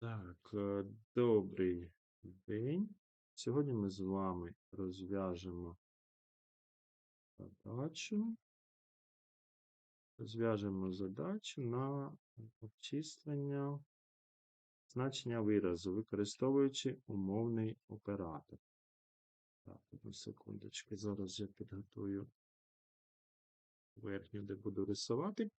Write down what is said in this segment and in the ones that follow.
Так, е, добрий день. Сьогодні ми з вами розв'яжемо задачу. Розв'яжемо задачу на обчислення значення виразу, використовуючи умовний оператор. Так, одну секундочку. Зараз я підготую верхню, де буду рисувати.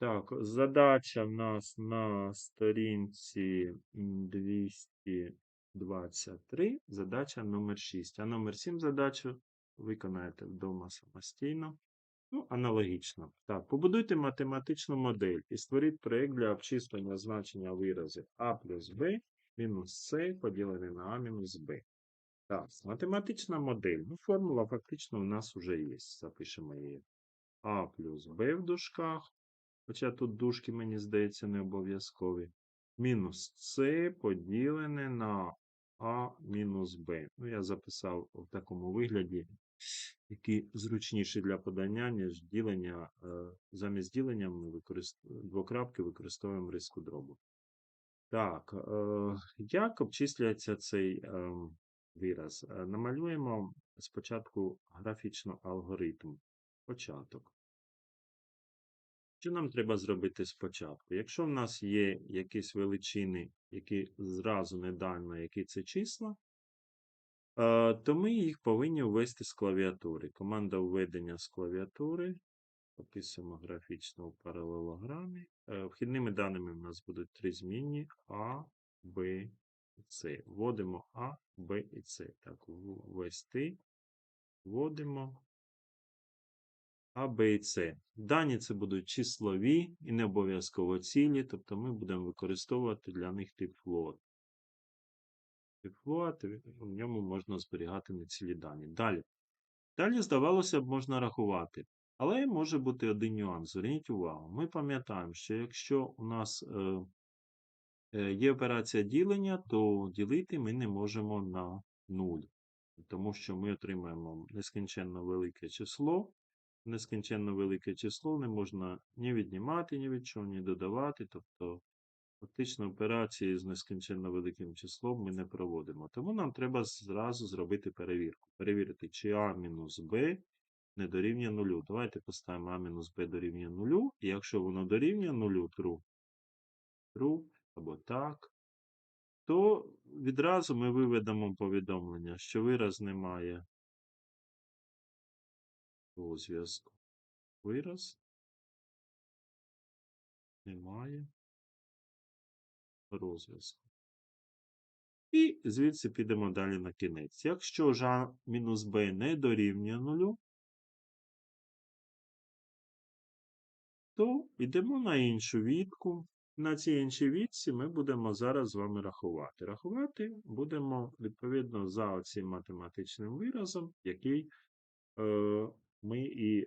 Так, задача в нас на сторінці 223, задача номер 6. А номер 7 задачу виконаєте вдома самостійно. Ну, аналогічно. Так, побудуйте математичну модель і створіть проєкт для обчислення значення виразів А плюс Б мінус С поділене на А мінус Б. Так, математична модель. Ну, формула фактично у нас вже є. Запишемо її. А плюс Б в дужках Хоча тут дужки, мені здається, не обов'язкові. Мінус С поділене на А мінус Б. Ну, я записав в такому вигляді, який зручніший для подання, ніж ділення. Е, Замість ділення ми використ... двокрапки використовуємо риску дробу. Так, е, як обчислюється цей е, вираз? Намалюємо спочатку графічно алгоритм. Початок. Що нам треба зробити спочатку? Якщо в нас є якісь величини, які зразу не дано, які це числа, е, то ми їх повинні ввести з клавіатури. Команда введення з клавіатури. Описуємо графічно у паралелограмі. Е, Вхідними даними в нас будуть три змінні А, Б і С. Вводимо А, Б і С. Так, ввести. Вводимо. А, Б і С. Дані це будуть числові і не обов'язково цілі, тобто ми будемо використовувати для них тип float. Тип float, в ньому можна зберігати нецілі дані. Далі. Далі, здавалося б, можна рахувати. Але може бути один нюанс. Зверніть увагу. Ми пам'ятаємо, що якщо у нас е, е, є операція ділення, то ділити ми не можемо на 0. Тому що ми отримаємо нескінченно велике число нескінченно велике число не можна ні віднімати, ні від чого, ні додавати. Тобто, фактично операції з нескінченно великим числом ми не проводимо. Тому нам треба зразу зробити перевірку. Перевірити, чи А мінус Б не дорівнює нулю. Давайте поставимо А мінус Б дорівнює нулю. І якщо воно дорівнює нулю, true, true або так, то відразу ми виведемо повідомлення, що вираз не має розв'язку. Вираз немає розв'язку. І звідси підемо далі на кінець. Якщо ж мінус Б не дорівнює нулю, то йдемо на іншу відку. На цій іншій відці ми будемо зараз з вами рахувати. Рахувати будемо відповідно за оцим математичним виразом, який е, ми і е,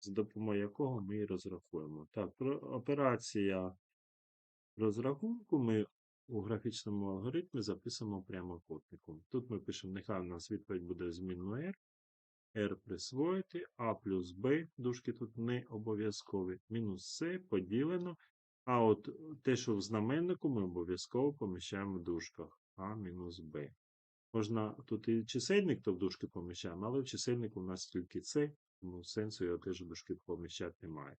з допомогою якого ми і розрахуємо. Так, операція розрахунку ми у графічному алгоритмі записуємо прямокутником. Тут ми пишемо, нехай у нас відповідь буде змінну R. R присвоїти, А плюс Б, дужки тут не обов'язкові, мінус С поділено. А от те, що в знаменнику, ми обов'язково поміщаємо в дужках А мінус Б. Можна тут і чисельник, то в дужки поміщаємо, але в чисельнику у нас тільки С, тому сенсу його теж в дужки поміщати немає.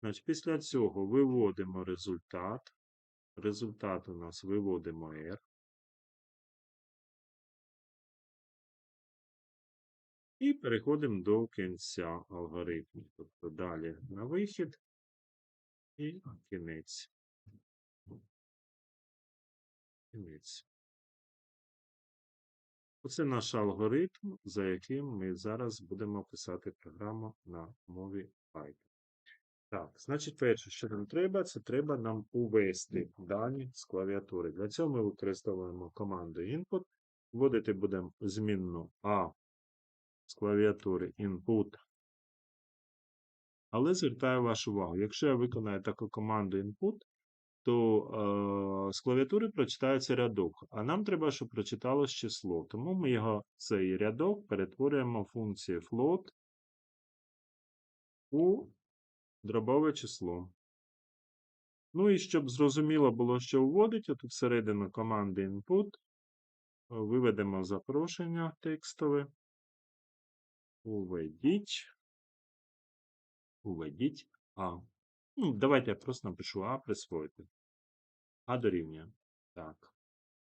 Значить, Після цього виводимо результат. Результат у нас виводимо R. І переходимо до кінця алгоритму. Тобто далі на вихід і кінець. Кінець. Оце наш алгоритм, за яким ми зараз будемо писати програму на мові Python. Так, значить, перше, що нам треба, це треба нам увести дані з клавіатури. Для цього ми використовуємо команду input. Вводити будемо змінну A з клавіатури input. Але звертаю вашу увагу, якщо я виконаю таку команду input, то е, з клавіатури прочитається рядок, а нам треба, щоб прочиталось число. Тому ми його, цей рядок перетворюємо в функцію float у дробове число. Ну і щоб зрозуміло було, що вводить, отут всередину команди input е, виведемо запрошення текстове. Уведіть. Уведіть А. Ну, давайте я просто напишу А присвоїти. А дорівнює. Так.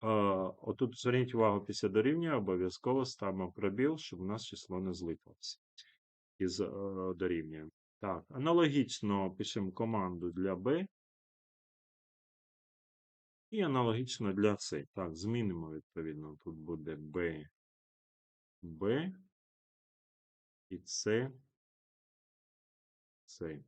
Е, отут зверніть увагу після дорівнює, обов'язково ставимо пробіл, щоб у нас число не злиплося. Із е, дорівнює. Так, аналогічно пишемо команду для B. І аналогічно для C. Так, змінимо відповідно. Тут буде B, B і C, C.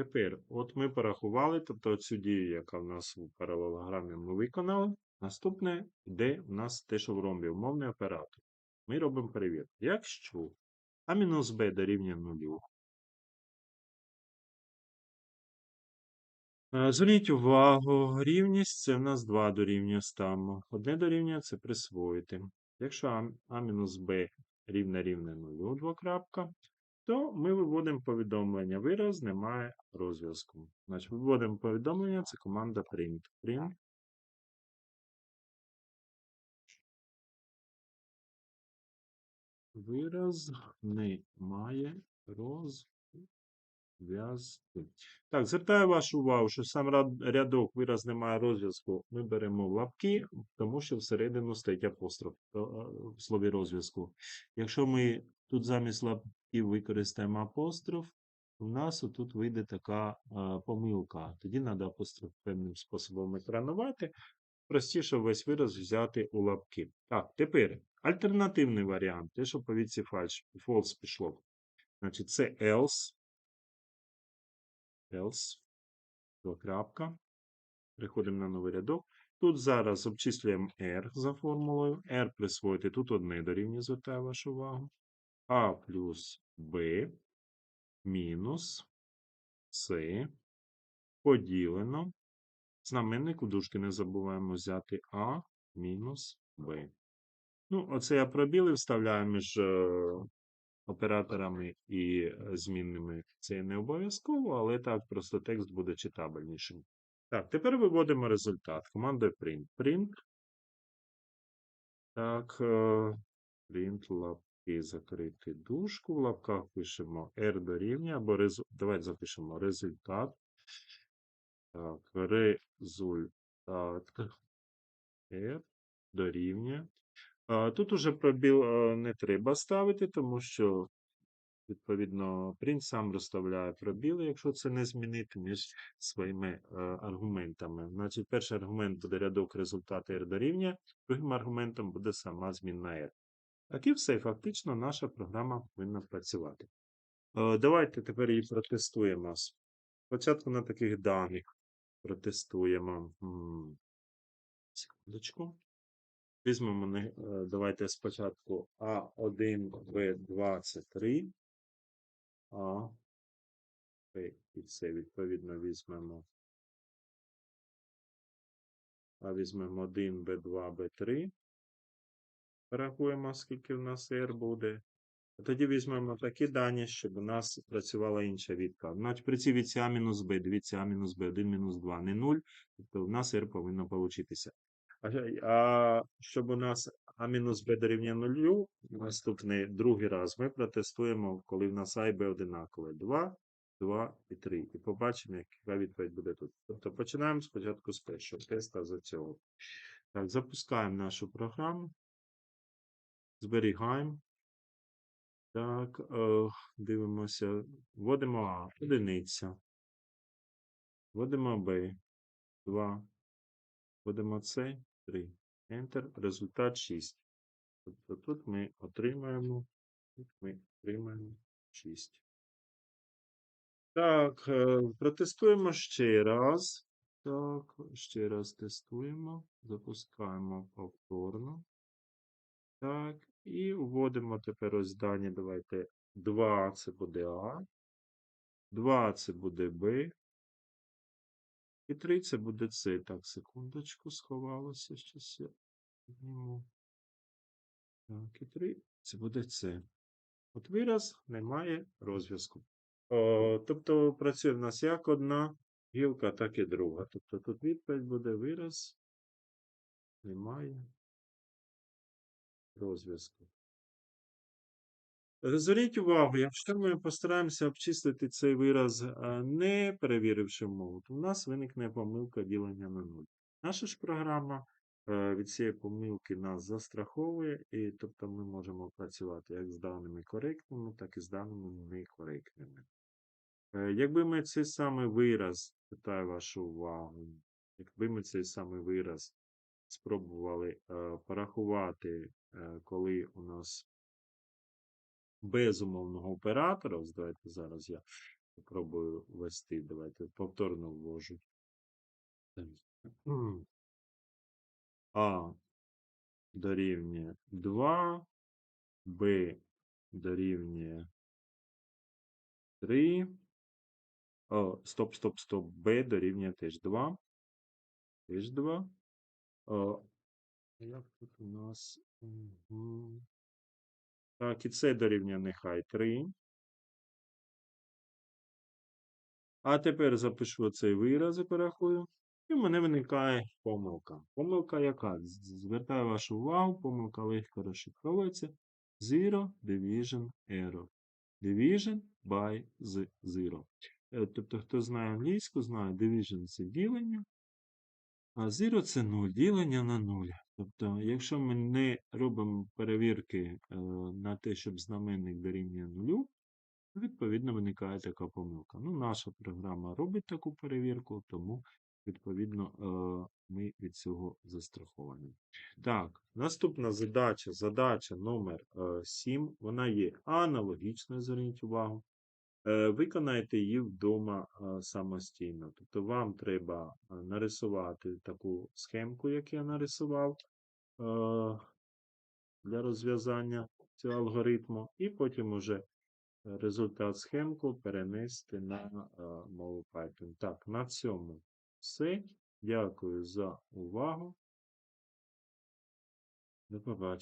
Тепер, от ми порахували, тобто цю дію, яка в нас у паралелограмі ми виконали. Наступне йде в нас те, що в ромбі умовний оператор. Ми робимо перевірку. Якщо А мінус Б дорівнює нулю, Е, Зверніть увагу, рівність це в нас два дорівнює ставимо. Одне дорівнює це присвоїти. Якщо А, мінус Б рівне рівне нулю, двокрапка, то ми виводимо повідомлення. Вираз немає розв'язку. Значить, виводимо повідомлення, це команда print. Print. Вираз немає розв'язку. Так, звертаю вашу увагу, що сам рядок вираз немає розв'язку. Ми беремо лапки, тому що всередину стоїть апостроф е, е, в слові розв'язку. Якщо ми тут замість лапків використаємо апостроф, у нас тут вийде така е, помилка. Тоді треба апостроф певним способом екранувати. Простіше весь вираз взяти у лапки. Так, тепер альтернативний варіант. Те, що по false пішло. Значить, це else. else. Двокрапка. Переходимо на новий рядок. Тут зараз обчислюємо R за формулою. R присвоїти. Тут одне дорівнює, звертаю вашу увагу. А плюс B мінус C поділено. Знаменник у дужки не забуваємо взяти А мінус Б. Ну, оце я пробіли вставляю між е, операторами і е, змінними. Це не обов'язково, але так просто текст буде читабельнішим. Так, тепер виводимо результат. Командою print. Print. Так, е, print лапки закрити дужку. В лапках пишемо R дорівнює, або резу... давайте запишемо результат. Так, результат R дорівнює. Тут уже пробіл е, не треба ставити, тому що, відповідно, print сам розставляє пробіли, якщо це не змінити між своїми е, аргументами. Значить, перший аргумент буде рядок результату R дорівнює, другим аргументом буде сама змінна R. Так і все, фактично наша програма повинна працювати. Е, Давайте тепер її протестуємо. Спочатку на таких даних протестуємо. Секундочку. Візьмемо, е, давайте спочатку А1, Б2, це 3. А, Б і С, відповідно, візьмемо. А візьмемо 1, Б2, Б3. Порахуємо, скільки в нас R буде. Тоді візьмемо такі дані, щоб у нас працювала інша відка. Значить, при цій відці А мінус Б, дивіться А мінус Б, 1 мінус 2, не 0, тобто в нас R повинно получитися. А, щоб у нас А мінус Б дорівнює 0, наступний другий раз ми протестуємо, коли в нас А і Б одинакові. 2, 2 і 3. І побачимо, яка відповідь буде тут. Тобто починаємо спочатку з першого теста за цього. Так, запускаємо нашу програму. Зберігаємо. Так, е, дивимося. Вводимо А, одиниця. Вводимо Б, 2. Вводимо С, 3. Enter, результат 6. Тобто тут ми отримаємо, тут ми отримаємо 6. Так, е, протестуємо ще раз. Так, ще раз тестуємо. Запускаємо повторно. Так, і вводимо тепер ось дані. Давайте 2 це буде А. 2 це буде Б. І 3 це буде С. Так, секундочку, сховалося. Щось. Так, і 3 це буде С. От вираз немає розв'язку. Тобто працює в нас як одна гілка, так і друга. Тобто тут відповідь буде вираз. Немає розв'язку. Е, Зверніть увагу, якщо ми постараємося обчислити цей вираз, не перевіривши мову, то в нас виникне помилка ділення на нуль. Наша ж програма е, від цієї помилки нас застраховує, і тобто ми можемо працювати як з даними коректними, так і з даними некоректними. Е, Якби ми цей самий вираз, питаю вашу увагу, якби ми цей самий вираз спробували е, порахувати, е, коли у нас без умовного оператора, ось давайте зараз я спробую ввести, давайте повторно ввожу. А дорівнює 2, Б дорівнює 3. О, стоп, стоп, стоп. Б дорівнює теж 2. Теж 2. О, як тут у нас? Мгм. Так, і це дорівнює нехай 3. А тепер запишу цей вираз і порахую. І в мене виникає помилка. Помилка яка? Звертаю вашу увагу, помилка легко розшифровується. Zero division error. Division by zero. Е, Тобто, хто знає англійську, знає division це ділення, а zero це 0, ділення на 0. Тобто, якщо ми не робимо перевірки е, на те, щоб знаменник дорівнює нулю, відповідно виникає така помилка. Ну, наша програма робить таку перевірку, тому, відповідно, е, ми від цього застраховані. Так, наступна задача, задача номер 7, вона є аналогічною, зверніть увагу. Е, Виконайте її вдома самостійно. Тобто вам треба нарисувати таку схемку, як я нарисував для розв'язання цього алгоритму, і потім уже результат схемку перенести на мову Python. Так, на цьому все. Дякую за увагу. До побачення.